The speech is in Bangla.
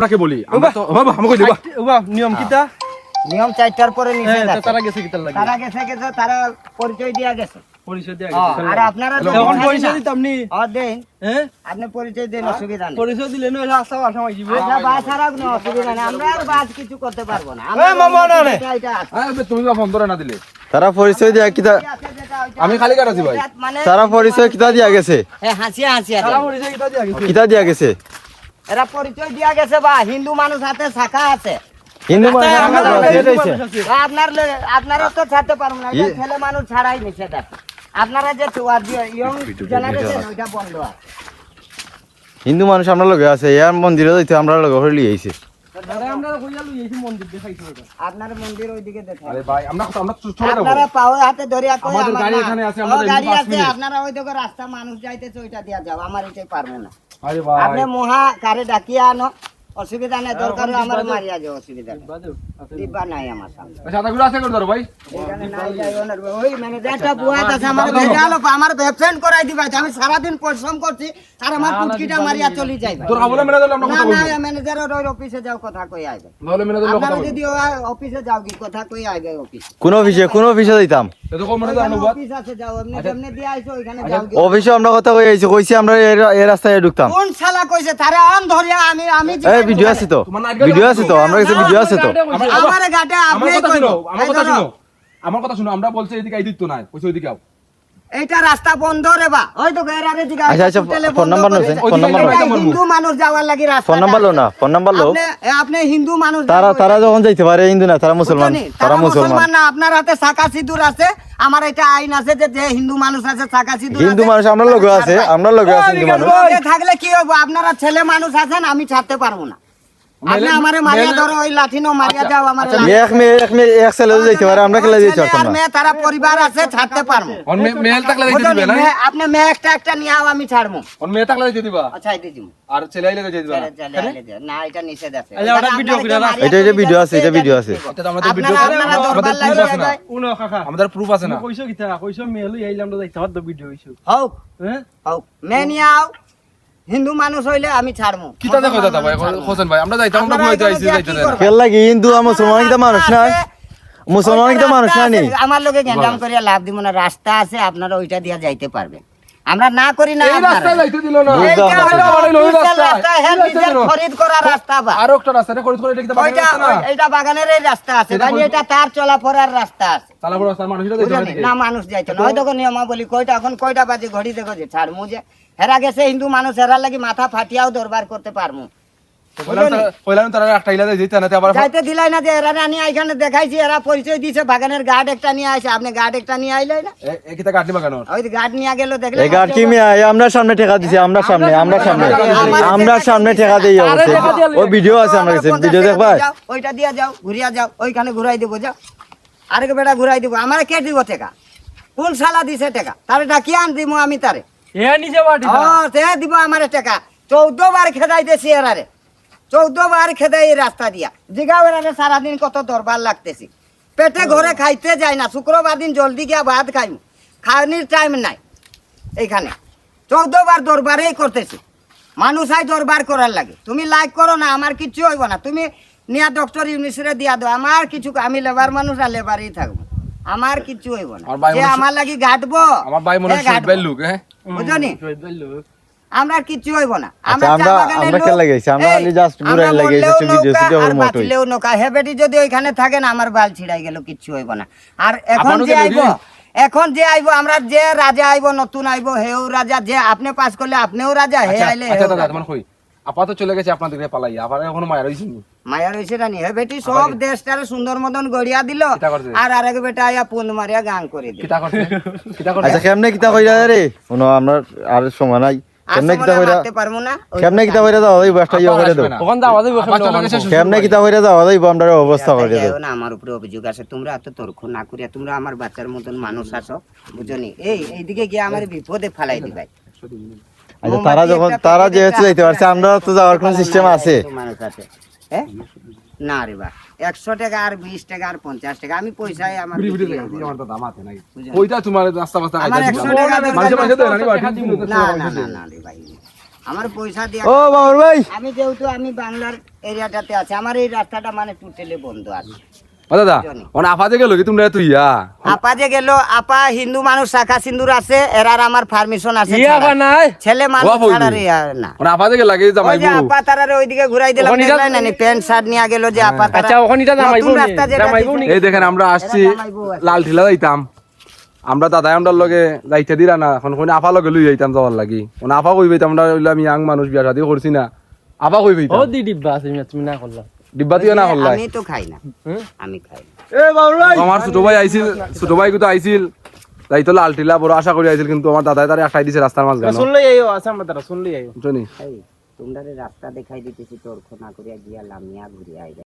আপনাকে বলি আমরা তো বাবা আমাকে দিবা উবা নিয়ম কিতা নিয়ম চারটার পরে হ্যাঁ তারা গেছে লাগে? তারা গেছে গেছে তারা পরিচয় দিয়া গেছে। পরিচয় দেয়া হ্যাঁ, গেছে আর আপনারা থাকেন পরিচয় দিতাম নি হ্যাঁ, দেন। হ্যাঁ? আপনি পরিচয় দেন অসুবিধা নেই। পরিচয় দিলে না মাই দিব আচ্ছা বাস আর কোনো অসুবিধা নেই আমরা আর বাস কিছু করতে পারব না। মামা, না, আছে। আরে তুমি তো ফোন ধরে না দিলে। তারা পরিচয় দিয়া কিতা আমি খালি কাটাছি ভাই। মানে তারা পরিচয় কিতা দিয়া গেছে? হ্যাঁ, হাসিয়া হাসিয়া তারা পরিচয় কিতা দিয়া গেছে? কিতা দিয়া গেছে? এরা পরিচয় দিয়া গেছে বা হিন্দু মানুষ হাতে শাখা আছে। হিন্দু আপনার লে- আপনারা তো ছাড়তে পারব না ছেলে মানুষ ছাড়াই আছে। আপনারা যে ইয়ং জেনারেশন ওইটা বন্ধ আছে। হিন্দু মানুষ আমরা লগে আছে ইয়ার মন্দিরে যাইতে আমরা লগে হলি আইছে। আপনার মন্দির ওইদিকে দেখেন আরে ভাই আমরা আমরা আপনারা পাও হাতে ধরিয়া কই আমাদের গাড়ি এখানে আছে, ও, গাড়ি আছে আপনারা ওই দেখো রাস্তা মানুষ যাইতেছে ওইটা দিয়া যাও আমার এটাই পারবে না। আরে ভাই আপনি মহা কারে ডাকিয়া আনো অসুবিধা নেই দরকার হলে আমার মারিয়া যাও অসুবিধা নেই বাদু নাই আমার সামনে। সাদা আছে করে ধরো ভাই। এখানে নাই যাই ওনার ওই ম্যানেজারটা বুয়াত আছে আমার ভেজাল আমার ব্যবসান করাই দিবা আমি সারাদিন পরিশ্রম করছি আর আমার পুটকিটা মারিয়া চলি যাইবা তোর আবুলে মেলা আমরা না কথা না বলব। ম্যানেজারের অফিসে যাও কথা কই আইবে নাহলে মেলা কথা বলব। যদি অফিসে যাও কি কথা কই আইবে অফিস কোন অফিসে কোন অফিসে যাইতাম? মনে অফিস আছে যাও এমনি যেমনি দিয়ে আইছো ওইখানে যাও। অফিসে আমরা কথা কই আইছি কইছি আমরা এই- রাস্তায় ঢুকতাম। কোন শালা কইছে তারা আন ধরিয়া আমি আমি এই ভিডিও আছে তো। ভিডিও আছে তো? আমার কাছে ভিডিও আছে তো? আমার গাটা আপনি কথা শুনো আমার কথা শুনো শুনো আমার কথা শুনো আমরা বলছি এদিকে এই দিত নাই কইছো ওইদিকে আও। এইটা রাস্তা বন্ধ রে বা। ওই তো গেরারে আচ্ছা, আচ্ছা, phone number phone number Hindu মানুষ যাওয়ার লাগি রাস্তা ফোন নাম্বার লো না ফোন নাম্বার লো আপনি আপনি হিন্দু মানুষ তারা তারা যখন যাইতে পারে হিন্দু না তারা মুসলমান তারা মুসলমান। না আপনার হাতে সিঁদুর আছে আমার এটা আইন আছে যে যে হিন্দু মানুষ আছে শাখা সিঁদুর হিন্দু মানুষ আমরা লগে আছে আমরা লগে আছে হিন্দু মানুষ। থাকলে কি হবে আপনারা ছেলে মানুষ আছেন আমি ছাড়তে পারব না। আপনি আমারে মারিয়া ধরো ওই লাঠি মারিয়া যাও আমার এক মেয়ে এক মেয়ে এক ছেলে যাইতে পারে আমরা খেলা যাইতে পারতাম না। তারা পরিবার আছে ছাড়তে পারব। অন মেল থাকলে দিতে দিবে না? আপনি মেয়ে একটা একটা নিয়ে আমি ছাড়বো। অন মেয়ে থাকলে দিতে দিবা? আচ্ছা এটা দিব আর ছেলে আইলে দিতে দিবা না? চলে, চলে, আইলে দিও। না এটা নিষেধ আছে। আচ্ছা, ওটা ভিডিও করে রাখ। এটা যে ভিডিও আছে, এটা ভিডিও আছে। এটা আমাদের ভিডিও দরবার আছে না? উনো কাকা আমাদের প্রুফ আছে না? কইছো কিতা কইছো মেলু আইলাম তো যাইতে পারতো ভিডিও হইছো। হোক হ্যাঁ? হিন্দু মানুষ হইলে আমি ছাড়বো কিতা দেখো দাদা ভাই? হোসেন ভাই আমরা যাইতাম আমরা আপনারা ভয় যাইছি যাইতে কি দেয় না করবেন? খেল লাগি হিন্দু আর মুসলমান কিতা মানুষ না মুসলমান কিতা মানুষ না? নি আমার লোকে গেন্ডাম করিয়া লাভ দিব না রাস্তা আছে আপনারা ওইটা দিয়া যাইতে পারবেন। আমরা না করি না এই রাস্তা রাস্তায় যাইতে দিল না। এইটা কে হলো। ওই রাস্তা, রাস্তা, হ্যাঁ, নিজের খরিদ করা রাস্তা বা। আর একটা রাস্তা রে খরিদ করে এটা কি বাগানের রাস্তা না। এইটা বাগানের এই রাস্তা আছে মানে এটা তার চলাফেরার রাস্তা আছে। চলা বড় রাস্তা মানুষ যাইতে পারে। না? মানুষ যাইতো না। হয়তো নিয়মাবলী কয়টা? এখন কয়টা বাজে? ঘড়ি দেখো যে ছাড় মুজে হেরা গেছে হিন্দু মানুষ হেরা লাগি মাথা ফাটিয়াও দরবার করতে পারমু। দিলাই না যে এরা আনি এখানে দেখাইছি এরা পরিচয় দিছে বাগানের গার্ড একটা নিয়ে আসে আপনি গার্ড একটা নিয়ে আইলাই না। এ কিতা কাটলি বাগানোর ওই গার্ড নিয়ে গেল দেখলে এই কি মিয়া? আমরা সামনে ঠেকা দিছি আমরা সামনে আমরা সামনে আমরা সামনে ঠেকা দিই অবশ্যই ভিডিও আছে আমার কাছে ভিডিও দেখবা? ওইটা দিয়া যাও ঘুরিয়া যাও ওইখানে ঘুরাই দিব যাও। আরেক বেটা ঘুরাই দিব আমার কে দিব টাকা কোন সালা দিছে টাকা তারে আন দিব আমি তারে। বাটি ও দিব আমার টাকা চৌদ্দ বার খেদাই দেছি এরারে। চৌদ্দ বার খেদাই এই রাস্তা দিয়া। জিগাও এরারে সারাদিন কত দরবার লাগতেছি। পেটে ঘরে খাইতে যায় না শুক্রবার দিন জলদি গিয়া ভাত খাইম। খাওয়ানির টাইম নাই এইখানে। চৌদ্দ বার দরবারেই করতেছি। মানুষ আই দরবার করার লাগে। তুমি লাইক করো না আমার কিচ্ছু হইব না। তুমি নিয়া ডক্টর ইউনিসরে দিয়া দাও আমার কিছু আমি লেবার মানুষ আর লেবারই থাকব। আমার কিছু হইব না। আমার ভাই যে আমার লাগি গাঁটবো আমার ভাই মনে হয়। লুক হ্যাঁ? বুঝনি আমরা কিচ্ছু হইব না। আচ্ছা, আমরা- আমরা গেছি, আমরা এই, খালি just আমরা ঘুরাই লাগি, মরলেও এসে ভিডিও নৌকা, সিডিও আর মোট হই। বাঁচলেও নৌকা। যদি ওইখানে থাকেন আমার বাল ছিড়াই গেল কিচ্ছু হইব না। আর এখন যে আইব এখন যে আইব আমরা যে রাজা আইব নতুন আইব হেও রাজা যে আপনি পাস করলে আপনিও রাজা হে আচ্ছা আইলে আচ্ছা দাদা তোমার কই? আপাতত চলে গেছে আপনাদের দিকে পালাই আবার এখনও মায়া রইছে নি? মায়া রয়েছে রানি হে বেটি সব দেশটারে সুন্দর মতন গড়িয়া দিল আর আরেক বেটা আইয়া পুন মারিয়া গান করে দিল। কিতা করছে? কিতা করছে? আচ্ছা কেমনে কিতা কইরা রে? কোনো আমরা আর সময় নাই। কেমনে কিতা কইরা মারতে পারব না ওই কেমনে কিতা কইরা দাও এই বাসটা ইয়া করে দাও। ওখান দাও আমাদের আবার চলে গেছে শ্বশুর কেমনে কিতা কইরা দাও এই আমরা অবস্থা করে দাও। না আমার উপরে অভিযোগ আছে। তোমরা এত তর্ক না করিয়া তোমরা আমার বাচ্চার মতন মানুষ আছো বুঝনি? এই এইদিকে গিয়ে আমার বিপদে ফালাই দিবাই। আচ্ছা তারা যখন তারা যেহেতু যাইতে পারছে আমরা তো যাওয়ার কোন সিস্টেম আছে। মানুষ আছে। হ্যাঁ? না রে বা একশো টাকা আর বিশ টাকা আর পঞ্চাশ টাকা। আমি পয়সায় আমার? ওইটা তোমার রাস্তা না না না না না রে ভাই। আমার পয়সা দিয়ে ও বাবুর ভাই। আমি যেহেতু আমি বাংলার এরিয়াটাতে আছি আমার এই রাস্তাটা মানে টুটেলে বন্ধ আছে। ও দাদা ওনা আফা যে গেল কি তোমরা তুই ইয়া? আপা যে গেল আপা হিন্দু মানুষ শাখা সিন্দুর আছে এরার আমার পারমিশন আছে ইয়া ছাড়া। নাই? ছেলে মানুষ ছাড়া রে না। ওনা আফা যে গেল লাগে জামাই যে আপা তারারে ওইদিকে ঘুরাই দিলাম ওখানে যা- দেখলাই না নি প্যান্ট শার্ট নিয়ে গেল যে আপা তারা আচ্ছা। এই দেখেন আমরা আসছি। লাল ঠিলা যাইতাম। আমরা দাদাই আমরার লগে যাইতে দিলা না। এখন কোন আফা লগে লই যাইতাম যাওয়ার লাগি। কোন আফা কইবে আমরা হইলাম ইয়াং মানুষ বিয়া শাদি করছি না। আফা কইবে ও তুমি না করলা। ডিব্বা তুই না হল আমি তো খাই না। আমি খাই এ বাউলাই আমার ছোট ভাই আইছিল ছোট ভাই তো আইছিল। লাল টিলা বড় আশা করে আইছিল কিন্তু আমার দাদাই তারে আটাই দিছে রাস্তার মাঝ গানো শুনলে আইও আছে দাদা শুনলেই শুনলে আইও। শুনি। তোমরা রাস্তা দেখাই দিতেছি তোর খোনা করিয়া গিয়া লামিয়া ঘুরিয়া আইলা